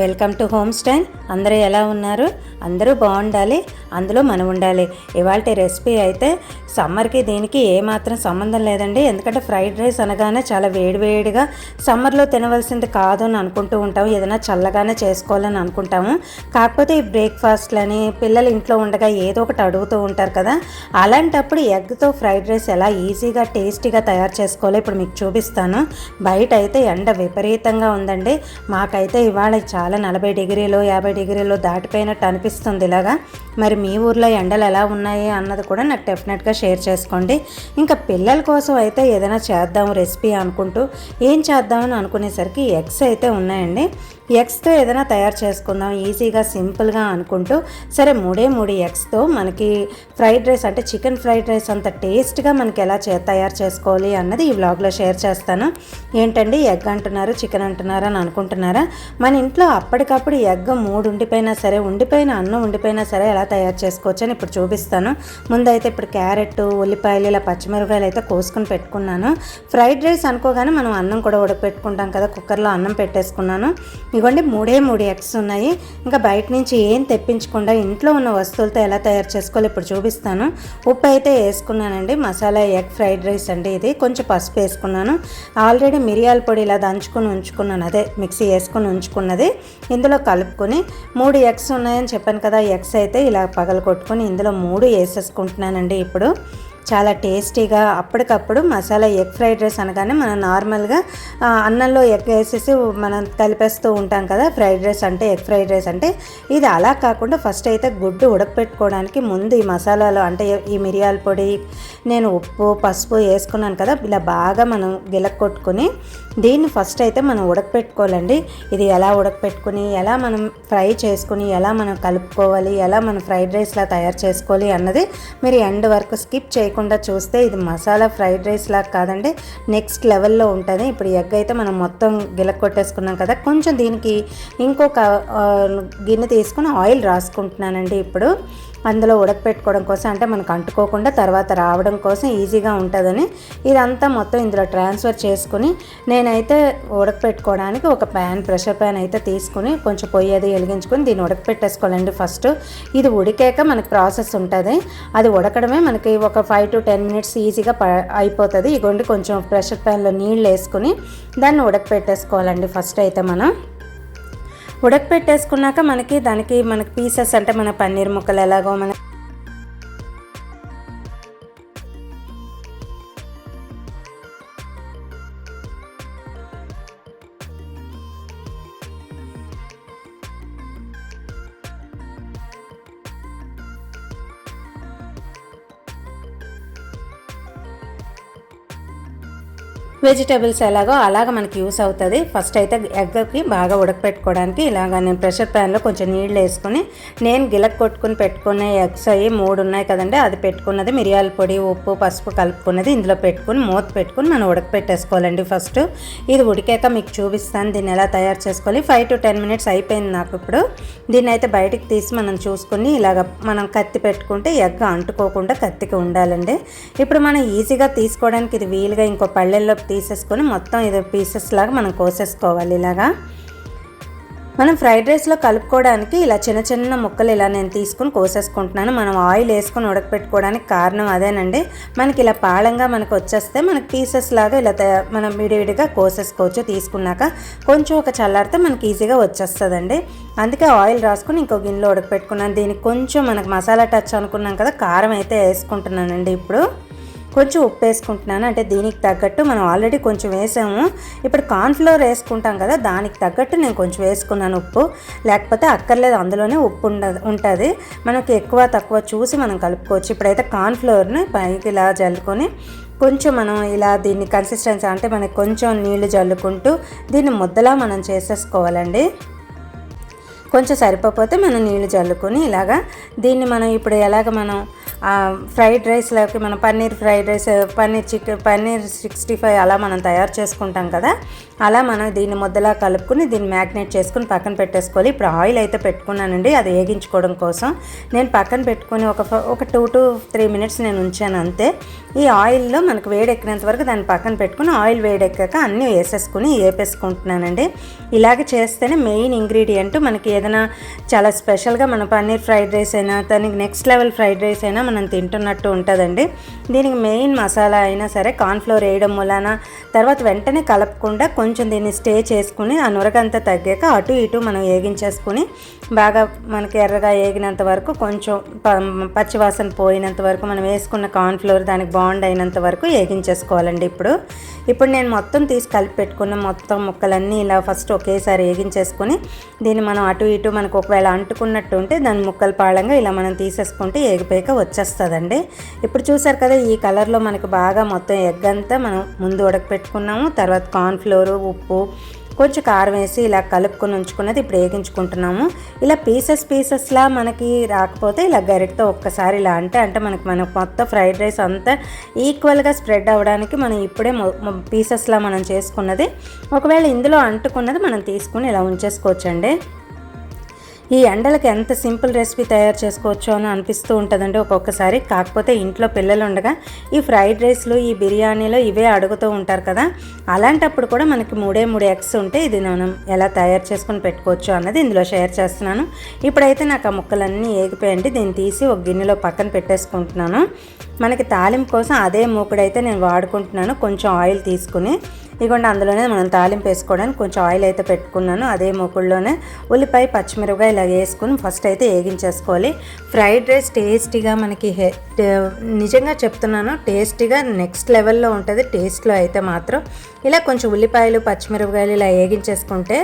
Welcome to home style. అందరూ ఎలా ఉన్నారు? అందరూ బాగుండాలి. అందులో మనం ఉండాలి. ఇవాళ రెసిపీ అయితే సమ్మర్కి దీనికి ఏమాత్రం సంబంధం లేదండి. ఎందుకంటే ఫ్రైడ్ రైస్ అనగానే చాలా వేడివేడిగా సమ్మర్లో తినవలసింది కాదు అని అనుకుంటూ ఉంటాం ఏదైనా చల్లగానే చేసుకోవాలని అనుకుంటాము. కాకపోతే ఈ బ్రేక్ఫాస్ట్లని పిల్లలు ఇంట్లో ఉండగా ఏదో ఒకటి అడుగుతూ ఉంటారు కదా. అలాంటప్పుడు ఎగ్తో ఫ్రైడ్ రైస్ ఎలా ఈజీగా టేస్టీగా తయారు చేసుకోవాలో ఇప్పుడు మీకు చూపిస్తాను. బయట అయితే ఎండ విపరీతంగా ఉందండి. మాకైతే ఇవాళ చాలా నలభై డిగ్రీలు యాభై డిగ్రీలు దాటిపోయినట్టు అనిపిస్తుంది ఇలాగా. మరి మీ ఊర్లో ఎండలు ఎలా ఉన్నాయి అన్నది కూడా నాకు డెఫినెట్గా షేర్ చేసుకోండి. ఇంకా పిల్లల కోసం అయితే ఏదైనా చేద్దాం రెసిపీ అనుకుంటూ ఏం చేద్దామని అనుకునేసరికి ఎగ్స్ అయితే ఉన్నాయండి. ఎగ్స్తో ఏదైనా తయారు చేసుకుందాం ఈజీగా సింపుల్గా అనుకుంటూ సరే మూడే మూడు ఎగ్స్తో మనకి ఫ్రైడ్ రైస్ అంటే చికెన్ ఫ్రైడ్ రైస్ అంత టేస్ట్గా మనకి ఎలా చే తయారు చేసుకోవాలి అన్నది ఈ వ్లాగ్లో షేర్ చేస్తాను. ఏంటండి ఎగ్ అంటున్నారు చికెన్ అంటున్నారు అని అనుకుంటున్నారా? మన ఇంట్లో అప్పటికప్పుడు ఎగ్ మూడు ఉండిపోయినా సరే ఉండిపోయిన అన్నం ఉండిపోయినా సరే ఎలా తయారు చేసుకోవచ్చు అని ఇప్పుడు చూపిస్తాను. ముందైతే ఇప్పుడు క్యారెట్ ఉల్లిపాయలు ఇలా పచ్చిమిరపకాయలు అయితే కోసుకొని పెట్టుకున్నాను. ఫ్రైడ్ రైస్ అనుకోగానే మనం అన్నం కూడా ఉడకపెట్టుకుంటాం కదా కుక్కర్లో అన్నం పెట్టేసుకున్నాను. ఇవ్వండి మూడే మూడు ఎగ్స్ ఉన్నాయి. ఇంకా బయట నుంచి ఏం తెప్పించకుండా ఇంట్లో ఉన్న వస్తువులతో ఎలా తయారు చేసుకోవాలి ఇప్పుడు చూపిస్తాను. ఉప్పు అయితే వేసుకున్నానండి మసాలా ఎగ్ ఫ్రైడ్ రైస్ అండి ఇది. కొంచెం పసుపు వేసుకున్నాను. ఆల్రెడీ మిరియాల పొడి ఇలా దంచుకొని ఉంచుకున్నాను అదే మిక్సీ వేసుకొని ఉంచుకున్నది. ఇందులో కలుపుకొని మూడు ఎగ్స్ ఉన్నాయని చెప్పాను కదా ఎగ్స్ అయితే ఇలా పగల కొట్టుకొని ఇందులో మూడు వేసేసుకుంటున్నానండి ఇప్పుడు. చాలా టేస్టీగా అప్పటికప్పుడు మసాలా ఎగ్ ఫ్రైడ్ రైస్ అనగానే మనం నార్మల్గా అన్నంలో ఎగ్ వేసేసి మనం కలిపేస్తూ ఉంటాం కదా ఫ్రైడ్ రైస్ అంటే ఎగ్ ఫ్రైడ్ రైస్ అంటే. ఇది అలా కాకుండా ఫస్ట్ అయితే గుడ్డు ఉడకపెట్టుకోవడానికి ముందు ఈ మసాలాలు అంటే ఈ మిరియాల పొడి నేను ఉప్పు పసుపు వేసుకున్నాను కదా ఇలా బాగా మనం గిలక్కొట్టుకొని దీన్ని ఫస్ట్ అయితే మనం ఉడకపెట్టుకోవాలండి. ఇది ఎలా ఉడకపెట్టుకుని ఎలా మనం ఫ్రై చేసుకుని ఎలా మనం కలుపుకోవాలి ఎలా మనం ఫ్రైడ్ రైస్లా తయారు చేసుకోవాలి అన్నది మీరు ఎండ్ వరకు స్కిప్ చేయ లేకుండా చూస్తే ఇది మసాలా ఫ్రైడ్ రైస్ లాగా కాదండి. నెక్స్ట్ లెవెల్లో ఉంటుంది. ఇప్పుడు ఎగ్ అయితే మనం మొత్తం గిలక్ కొట్టేసుకున్నాం కదా. కొంచెం దీనికి ఇంకొక గిన్నె తీసుకుని ఆయిల్ రాసుకుంటున్నానండి ఇప్పుడు. అందులో ఉడకపెట్టుకోవడం కోసం అంటే మనకు అంటుకోకుండా తర్వాత రావడం కోసం ఈజీగా ఉంటుందని ఇదంతా మొత్తం ఇందులో ట్రాన్స్ఫర్ చేసుకుని నేనైతే ఉడకపెట్టుకోవడానికి ఒక ప్యాన్ ప్రెషర్ ప్యాన్ అయితే తీసుకుని కొంచెం పొయ్యి అది వెలిగించుకొని దీన్ని ఉడకపెట్టేసుకోవాలండి ఫస్ట్. ఇది ఉడికాక మనకి ప్రాసెస్ ఉంటుంది. అది ఉడకడమే మనకి ఒక ఫైవ్ టు టెన్ మినిట్స్ ఈజీగా ప అయిపోతుంది. ఇగోండి కొంచెం ప్రెషర్ ప్యాన్లో నీళ్ళు వేసుకుని దాన్ని ఉడకపెట్టేసుకోవాలండి ఫస్ట్ అయితే మనం. ఉడకపెట్టేసుకున్నాక మనకి దానికి మనకి పీసెస్ అంటే మన పన్నీర్ ముక్కలు ఎలాగో మన వెజిటేబుల్స్ ఎలాగో అలాగ మనకి యూస్ అవుతుంది. ఫస్ట్ అయితే ఎగ్కి బాగా ఉడకపెట్టుకోవడానికి ఇలాగ నేను ప్రెషర్ ప్యాన్లో కొంచెం నీళ్ళు వేసుకుని నేను గిలక్ కొట్టుకుని పెట్టుకునే ఎగ్స్ అవి మూడు ఉన్నాయి కదండి అది పెట్టుకున్నది మిరియాల పొడి ఉప్పు పసుపు కలుపుకున్నది ఇందులో పెట్టుకుని మూత పెట్టుకుని మనం ఉడకపెట్టేసుకోవాలండి ఫస్ట్. ఇది ఉడికాక మీకు చూపిస్తాను దీన్ని ఎలా తయారు చేసుకోవాలి. ఫైవ్ టు టెన్ మినిట్స్ అయిపోయింది నాకు ఇప్పుడు. దీన్ని అయితే బయటికి తీసి మనం చూసుకుని ఇలాగ మనం కత్తి పెట్టుకుంటే ఎగ్ అంటుకోకుండా కత్తికి ఉండాలండి. ఇప్పుడు మనం ఈజీగా తీసుకోవడానికి ఇది వీలుగా ఇంకో పళ్ళెల్లో తీసేసుకొని మొత్తం ఇది పీసెస్ లాగా మనం కోసేసుకోవాలి ఇలాగా. మనం ఫ్రైడ్ రైస్లో కలుపుకోవడానికి ఇలా చిన్న చిన్న ముక్కలు ఇలా నేను తీసుకుని కోసేసుకుంటున్నాను. మనం ఆయిల్ వేసుకొని ఉడకపెట్టుకోవడానికి కారణం అదేనండి. మనకి ఇలా పాళంగా మనకు వచ్చేస్తే మనకి పీసెస్ లాగా ఇలా మనం విడివిడిగా కోసేసుకోవచ్చు తీసుకున్నాక. కొంచెం ఒక చల్లారితే మనకి ఈజీగా వచ్చేస్తుందండి. అందుకే ఆయిల్ రాసుకుని ఇంకో గిన్నెలో ఉడకపెట్టుకున్నాను. దీనికి కొంచెం మనకు మసాలా టచ్ అనుకున్నాం కదా కారం అయితే వేసుకుంటున్నానండి ఇప్పుడు. కొంచెం ఉప్పు వేసుకుంటున్నాను అంటే దీనికి తగ్గట్టు మనం ఆల్రెడీ కొంచెం వేసాము. ఇప్పుడు కార్న్ఫ్లోర్ వేసుకుంటాం కదా దానికి తగ్గట్టు నేను కొంచెం వేసుకున్నాను ఉప్పు. లేకపోతే అక్కర్లేదు అందులోనే ఉప్పు ఉండదు ఉంటుంది. మనకి ఎక్కువ తక్కువ చూసి మనం కలుపుకోవచ్చు. ఇప్పుడైతే కార్న్ఫ్లోర్ని పైకి ఇలా జల్లుకొని కొంచెం మనం ఇలా దీన్ని కన్సిస్టెన్సీ అంటే మనకి కొంచెం నీళ్ళు జల్లుకుంటూ దీన్ని ముద్దలా మనం చేసేసుకోవాలండి. కొంచెం సరిపోతే మనం నీళ్ళు చల్లుకొని ఇలాగా దీన్ని మనం ఇప్పుడు ఎలాగ మనం ఫ్రైడ్ రైస్లోకి మనం paneer fried rice paneer chicken paneer sixty five అలా మనం తయారు చేసుకుంటాం కదా. అలా మనం దీన్ని ముద్దలా కలుపుకుని దీన్ని మ్యాగ్నేట్ చేసుకుని పక్కన పెట్టేసుకోవాలి. ఇప్పుడు ఆయిల్ అయితే పెట్టుకున్నానండి అది వేగించుకోవడం కోసం. నేను పక్కన పెట్టుకుని ఒక ఒక టూ టు త్రీ మినిట్స్ నేను ఉంచాను అంతే. ఈ ఆయిల్లో మనకు వేడెక్కినంత వరకు దాన్ని పక్కన పెట్టుకుని ఆయిల్ వేడెక్కాక అన్నీ వేసేసుకుని వేపేసుకుంటున్నానండి ఇలాగే చేస్తేనే మెయిన్ ఇంగ్రీడియంట్ మనకి ఏదైనా చాలా స్పెషల్గా మన పన్నీర్ ఫ్రైడ్ రైస్ అయినా దానికి నెక్స్ట్ లెవెల్ ఫ్రైడ్ రైస్ అయినా మనం తింటున్నట్టు ఉంటుందండి. దీనికి మెయిన్ మసాలా అయినా సరే కార్న్ఫ్లోర్ వేయడం వలన తర్వాత వెంటనే కలపకుండా కొంచెం కొంచెం దీన్ని స్టే చేసుకుని ఆ నురగంతా తగ్గాక అటు ఇటు మనం వేగించేసుకుని బాగా మనకి ఎర్రగా వేగినంత వరకు కొంచెం పచ్చివాసన పోయినంత వరకు మనం వేసుకున్న కార్న్ఫ్లోర్ దానికి బాండ్ అయినంత వరకు వేగించేసుకోవాలండి ఇప్పుడు. ఇప్పుడు నేను మొత్తం తీసి కలిపి పెట్టుకున్న మొత్తం ముక్కలన్నీ ఇలా ఫస్ట్ ఒకేసారి వేగించేసుకుని దీన్ని మనం అటు ఇటు మనకు ఒకవేళ అంటుకున్నట్టు ఉంటే దాని ముక్కలు పాళంగా ఇలా మనం తీసేసుకుంటే ఏగిపోయాక వచ్చేస్తుందండి. ఇప్పుడు చూసారు కదా ఈ కలర్లో మనకు బాగా మొత్తం ఎగ్ అంతా మనం ముందు ఉడకపెట్టుకున్నాము తర్వాత కార్న్ఫ్లోర్ ఉప్పు కొంచెం కారం వేసి ఇలా కలుపుకొని ఉంచుకున్నది ఇప్పుడు వేగించుకుంటున్నాము. ఇలా పీసెస్ పీసెస్లా మనకి రాకపోతే ఇలా గరిటతో ఒక్కసారి ఇలా అంటే అంటే మనకి మనకు మొత్తం ఫ్రైడ్ రైస్ అంతా ఈక్వల్గా స్ప్రెడ్ అవ్వడానికి మనం ఇప్పుడే పీసెస్లా మనం చేసుకున్నది. ఒకవేళ ఇందులో అంటుకున్నది మనం తీసుకుని ఇలా ఉంచేసుకోవచ్చండి. ఈ ఎండలకు ఎంత సింపుల్ రెసిపీ తయారు చేసుకోవచ్చు అని అనిపిస్తూ ఉంటుందండి ఒక్కొక్కసారి. కాకపోతే ఇంట్లో పిల్లలు ఉండగా ఈ ఫ్రైడ్ రైస్లు ఈ బిర్యానీలో ఇవే అడుగుతూ ఉంటారు కదా. అలాంటప్పుడు కూడా మనకి మూడే మూడు ఎగ్స్ ఉంటే ఇది మనం ఎలా తయారు చేసుకుని పెట్టుకోవచ్చు అన్నది ఇందులో షేర్ చేస్తున్నాను. ఇప్పుడైతే నాకు ఆ ముక్కలన్నీ ఏగిపోయండి దీన్ని తీసి ఒక గిన్నెలో పక్కన పెట్టేసుకుంటున్నాను. మనకి తాలింపు కోసం అదే మూకుడైతే నేను వాడుకుంటున్నాను. కొంచెం ఆయిల్ తీసుకుని ఇదిగోండి అందులోనే మనం తాలింపు వేసుకోవడానికి కొంచెం ఆయిల్ అయితే పెట్టుకున్నాను. అదే మూకుల్లోనే ఉల్లిపాయ పచ్చిమిరపకాయ ఇలా వేసుకుని ఫస్ట్ అయితే వేగించేసుకోవాలి. ఫ్రైడ్ రైస్ టేస్టీగా మనకి నిజంగా చెప్తున్నాను టేస్టీగా నెక్స్ట్ లెవెల్లో ఉంటుంది. టేస్ట్లో అయితే మాత్రం ఇలా కొంచెం ఉల్లిపాయలు పచ్చిమిరపకాయలు ఇలా వేగించేసుకుంటే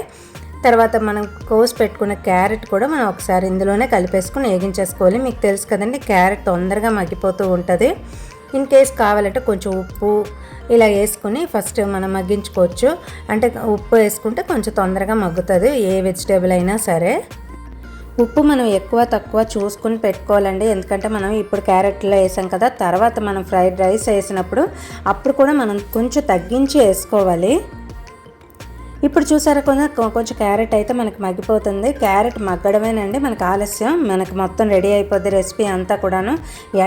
తర్వాత మనం కోసి పెట్టుకున్న క్యారెట్ కూడా మనం ఒకసారి ఇందులోనే కలిపేసుకుని వేగించేసుకోవాలి. మీకు తెలుసు కదండి క్యారెట్ తొందరగా మగ్గిపోతూ ఉంటుంది. ఇన్ కేస్ కావాలంటే కొంచెం ఉప్పు ఇలా వేసుకుని ఫస్ట్ మనం మగ్గించుకోవచ్చు. అంటే ఉప్పు వేసుకుంటే కొంచెం తొందరగా మగ్గుతుంది ఏ వెజిటేబుల్ అయినా సరే. ఉప్పు మనం ఎక్కువ తక్కువ చూసుకుని పెట్టుకోవాలండి. ఎందుకంటే మనం ఇప్పుడు క్యారెట్లో వేసాం కదా తర్వాత మనం ఫ్రైడ్ రైస్ వేసినప్పుడు అప్పుడు కూడా మనం కొంచెం తగ్గించి వేసుకోవాలి. ఇప్పుడు చూసారా కొంచెం కొంచెం క్యారెట్ అయితే మనకి మగ్గిపోతుంది. క్యారెట్ మగ్గడమేనండి మనకు ఆలస్యం. మనకు మొత్తం రెడీ అయిపోద్ది రెసిపీ అంతా కూడాను.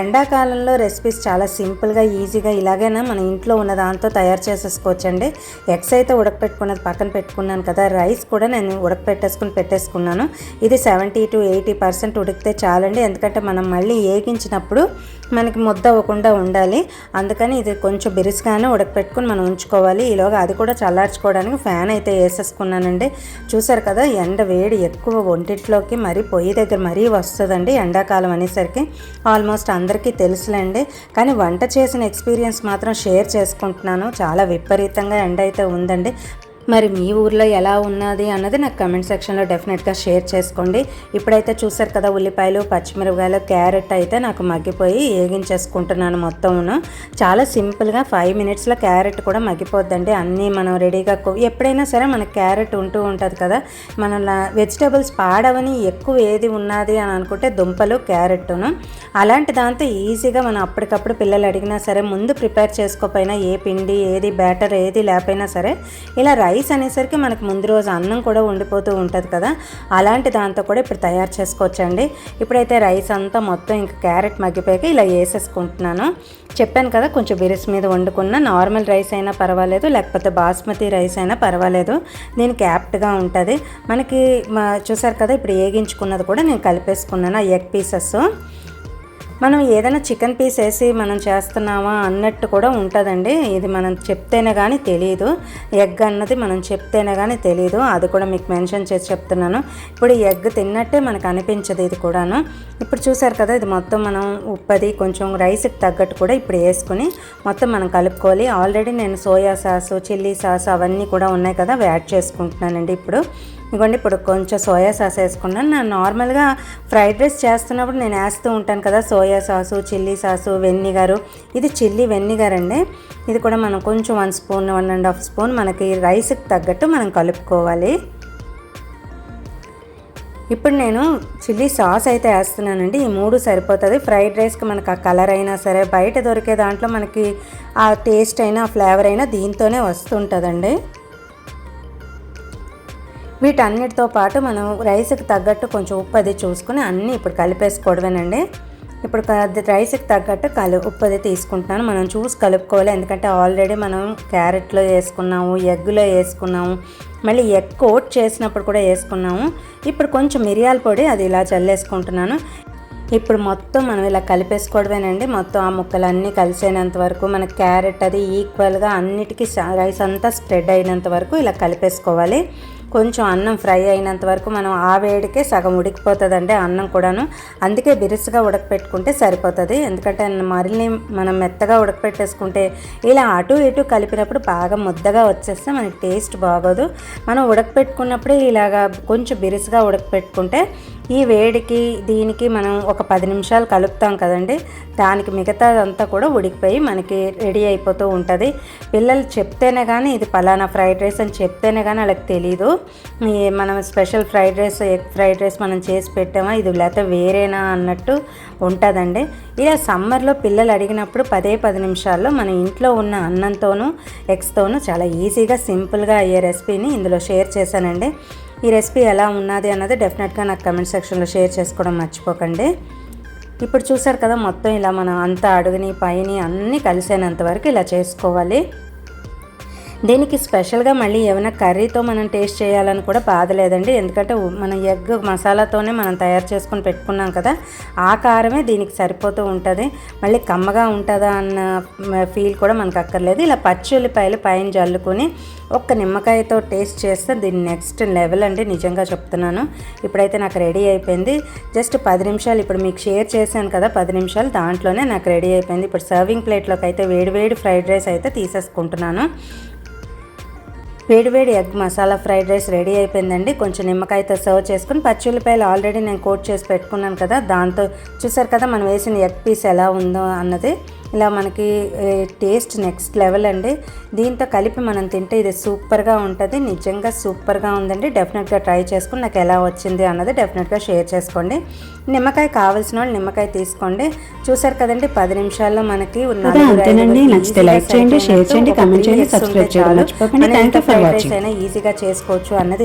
ఎండాకాలంలో రెసిపీస్ చాలా సింపుల్గా ఈజీగా ఇలాగైనా మన ఇంట్లో ఉన్న దాంతో తయారు చేసేసుకోవచ్చండి. ఎగ్స్ అయితే ఉడకపెట్టుకున్నది పక్కన పెట్టుకున్నాను కదా రైస్ కూడా నేను ఉడకపెట్టేసుకుని పెట్టేసుకున్నాను. ఇది సెవెంటీ టు ఎయిటీ పర్సెంట్ ఉడికితే చాలండి. ఎందుకంటే మనం మళ్ళీ ఏగించినప్పుడు మనకి ముద్ద అవ్వకుండా ఉండాలి. అందుకని ఇది కొంచెం బిరుసుగానే ఉడకపెట్టుకుని మనం ఉంచుకోవాలి. ఈలోగా అది కూడా చల్లార్చుకోవడానికి ఫ్యాన్ అయితే అయితే వేసేసుకున్నానండి. చూసారు కదా ఎండ వేడి ఎక్కువ ఒంటిట్లోకి మరీ పొయ్యి దగ్గర మరీ వస్తుందండి ఎండాకాలం అనేసరికి. ఆల్మోస్ట్ అందరికీ తెలుసులేండి. కానీ వంట చేసిన ఎక్స్పీరియన్స్ మాత్రం షేర్ చేసుకుంటున్నాను. చాలా విపరీతంగా ఎండ అయితే ఉందండి. మరి మీ ఊర్లో ఎలా ఉన్నది అన్నది నాకు కమెంట్ సెక్షన్లో డెఫినెట్గా షేర్ చేసుకోండి. ఇప్పుడైతే చూసారు కదా ఉల్లిపాయలు పచ్చిమిరపకాయలు క్యారెట్ అయితే నాకు మగ్గిపోయి వేగించేసుకుంటున్నాను మొత్తమును. చాలా సింపుల్గా ఫైవ్ మినిట్స్లో క్యారెట్ కూడా మగ్గిపోద్దండి. అన్నీ మనం రెడీగా ఎప్పుడైనా సరే మనకు క్యారెట్ ఉంటూ ఉంటుంది కదా. మన వెజిటేబుల్స్ పాడవని ఎక్కువ ఏది ఉన్నది అని అనుకుంటే దుంపలు క్యారెట్ను అలాంటి దాంతో ఈజీగా మనం అప్పటికప్పుడు పిల్లలు అడిగినా సరే ముందు ప్రిపేర్ చేసుకోపోయినా ఏ పిండి ఏది బ్యాటర్ ఏది లేకపోయినా సరే ఇలా రైస్ అనేసరికి మనకు ముందు రోజు అన్నం కూడా ఉండిపోతూ ఉంటుంది కదా. అలాంటి దాంతో కూడా ఇప్పుడు తయారు చేసుకోవచ్చండి. ఇప్పుడైతే రైస్ అంతా మొత్తం ఇంకా క్యారెట్ మగ్గిపోయాక ఇలా వేసేసుకుంటున్నాను. చెప్పాను కదా కొంచెం బిరిస్ మీద వండుకున్న నార్మల్ రైస్ అయినా పర్వాలేదు లేకపోతే బాస్మతి రైస్ అయినా పర్వాలేదు. దీనికి యాప్ట్గా ఉంటుంది. మనకి చూసారు కదా ఇప్పుడు వేగించుకున్నది కూడా నేను కలిపేసుకున్నాను ఆ ఎగ్ పీసెస్. మనం ఏదైనా చికెన్ పీస్ వేసి మనం చేస్తున్నామా అన్నట్టు కూడా ఉంటుందండి. ఇది మనం చెప్తేనే కానీ తెలియదు ఎగ్ అన్నది మనం చెప్తేనే కానీ తెలియదు అది కూడా మీకు మెన్షన్ చేసి చెప్తున్నాను. ఇప్పుడు ఎగ్ తిన్నట్టే మనకు అనిపించదు ఇది కూడాను. ఇప్పుడు చూసారు కదా ఇది మొత్తం మనం ఉప్పది కొంచెం రైస్కి తగ్గట్టు కూడా ఇప్పుడు వేసుకుని మొత్తం మనం కలుపుకోవాలి. ఆల్రెడీ నేను సోయా సాసు చిల్లీ సాస్ అవన్నీ కూడా ఉన్నాయి కదా యాడ్ చేసుకుంటున్నానండి ఇప్పుడు. ఇదిగోండి ఇప్పుడు కొంచెం సోయా సాస్ వేసుకున్నాను. నేను నార్మల్గా ఫ్రైడ్ రైస్ చేస్తున్నప్పుడు నేను వేస్తూ ఉంటాను కదా soya sauce chilli sauce vinegar ఇది చిల్లీ వెన్నిగారు అండి. ఇది కూడా మనం కొంచెం one spoon one and half spoon మనకి రైస్కి తగ్గట్టు మనం కలుపుకోవాలి. ఇప్పుడు నేను చిల్లీ సాస్ అయితే వేస్తున్నానండి. ఈ మూడు సరిపోతుంది. ఫ్రైడ్ రైస్కి మనకు ఆ కలర్ అయినా సరే బయట దొరికే దాంట్లో మనకి ఆ టేస్ట్ అయినా ఫ్లేవర్ అయినా దీంతోనే వస్తుంటుందండి. వీటన్నిటితో పాటు మనం రైస్కి తగ్గట్టు కొంచెం ఉప్పు అది చూసుకుని అన్నీ ఇప్పుడు కలిపేసుకోవడమేనండి. ఇప్పుడు రైస్కి తగ్గట్టు కలు ఉప్పు అది తీసుకుంటున్నాను. మనం చూసి కలుపుకోవాలి. ఎందుకంటే ఆల్రెడీ మనం క్యారెట్లో వేసుకున్నాము ఎగ్గులో వేసుకున్నాము మళ్ళీ ఎగ్ కోట్ చేసినప్పుడు కూడా వేసుకున్నాము. ఇప్పుడు కొంచెం మిరియాల పొడి అది ఇలా చల్లేసుకుంటున్నాను. ఇప్పుడు మొత్తం మనం ఇలా కలిపేసుకోవడమేనండి. మొత్తం ఆ ముక్కలు అన్నీ కలిసేనంత వరకు మన క్యారెట్ అది ఈక్వల్గా అన్నిటికీ రైస్ అంతా స్ప్రెడ్ అయినంత వరకు ఇలా కలిపేసుకోవాలి. కొంచెం అన్నం ఫ్రై అయినంత వరకు మనం ఆ వేడికే సగం ఉడికిపోతుందండి అన్నం కూడాను. అందుకే బిరుసుగా ఉడకపెట్టుకుంటే సరిపోతుంది. ఎందుకంటే మరిన్ని మనం మెత్తగా ఉడకపెట్టేసుకుంటే ఇలా అటు ఇటు కలిపినప్పుడు బాగా ముద్దగా వచ్చేస్తే మనకి టేస్ట్ బాగోదు. మనం ఉడకపెట్టుకున్నప్పుడే ఇలాగా కొంచెం బిరుసుగా ఉడకపెట్టుకుంటే ఈ వేడికి దీనికి మనం ఒక పది నిమిషాలు కలుపుతాం కదండి. దానికి మిగతాదంతా కూడా ఉడికిపోయి మనకి రెడీ అయిపోతూ ఉంటుంది. పిల్లలు చెప్తేనే కానీ ఇది పలానా ఫ్రైడ్ రైస్ అని చెప్తేనే కానీ వాళ్ళకి తెలియదు మనం special fried rice egg fried rice మనం చేసి పెట్టామా ఇది లేకపోతే వేరేనా అన్నట్టు ఉంటుందండి. ఇలా సమ్మర్లో పిల్లలు అడిగినప్పుడు పదే పది నిమిషాల్లో మన ఇంట్లో ఉన్న అన్నంతోనూ ఎగ్స్తోనూ చాలా ఈజీగా సింపుల్గా అయ్యే రెసిపీని ఇందులో షేర్ చేశానండి. ఈ రెసిపీ ఎలా ఉన్నది అన్నది డెఫినెట్గా నాకు కమెంట్ సెక్షన్లో షేర్ చేసుకోవడం మర్చిపోకండి. ఇప్పుడు చూసారు కదా మొత్తం ఇలా మనం అంతా అడుగుని పైని అన్నీ కలిసేనంత వరకు ఇలా చేసుకోవాలి. దీనికి స్పెషల్గా మళ్ళీ ఏమైనా కర్రీతో మనం టేస్ట్ చేయాలని కూడా బాధ లేదండి. ఎందుకంటే మనం ఎగ్ మసాలాతోనే మనం తయారు చేసుకొని పెట్టుకున్నాం కదా ఆ కారమే దీనికి సరిపోతూ ఉంటుంది. మళ్ళీ కమ్మగా ఉంటుందా అన్న ఫీల్ కూడా మనకు అక్కర్లేదు. ఇలా పచ్చి ఉల్లిపాయలు పైన జల్లుకొని ఒక్క నిమ్మకాయతో టేస్ట్ చేస్తే దీని నెక్స్ట్ లెవెల్ అండి నిజంగా చెప్తున్నాను. ఇప్పుడైతే నాకు రెడీ అయిపోయింది. జస్ట్ పది నిమిషాలు ఇప్పుడు మీకు షేర్ చేశాను కదా పది నిమిషాలు దాంట్లోనే నాకు రెడీ అయిపోయింది. ఇప్పుడు సర్వింగ్ ప్లేట్లోకి అయితే వేడి వేడి ఫ్రైడ్ రైస్ అయితే తీసేసుకుంటున్నాను. వేడివేడి egg masala fried rice ready అయిపోయిందండి. కొంచెం నిమ్మకాయతో సర్వ్ చేసుకుని పచ్చి ఉల్లిపాయలు ఆల్రెడీ నేను కోట్ చేసి పెట్టుకున్నాను కదా దాంతో చూసారు కదా మనం వేసిన ఎగ్ పీస్ ఎలా ఉందో అన్నది. ఇలా మనకి టేస్ట్ నెక్స్ట్ లెవెల్ అండి. దీంతో కలిపి మనం తింటే ఇది సూపర్గా ఉంటుంది. నిజంగా సూపర్గా ఉందండి. డెఫినెట్గా ట్రై చేసుకుని నాకు ఎలా వచ్చింది అన్నది డెఫినెట్గా షేర్ చేసుకోండి. నిమ్మకాయ కావాల్సిన వాళ్ళు నిమ్మకాయ తీసుకోండి. చూసారు కదండి పది నిమిషాల్లో మనకి నచ్చితే చేయండి, చేయండి, చేయండి, చేయడం ఈజీగా చేసుకోవచ్చు అన్నది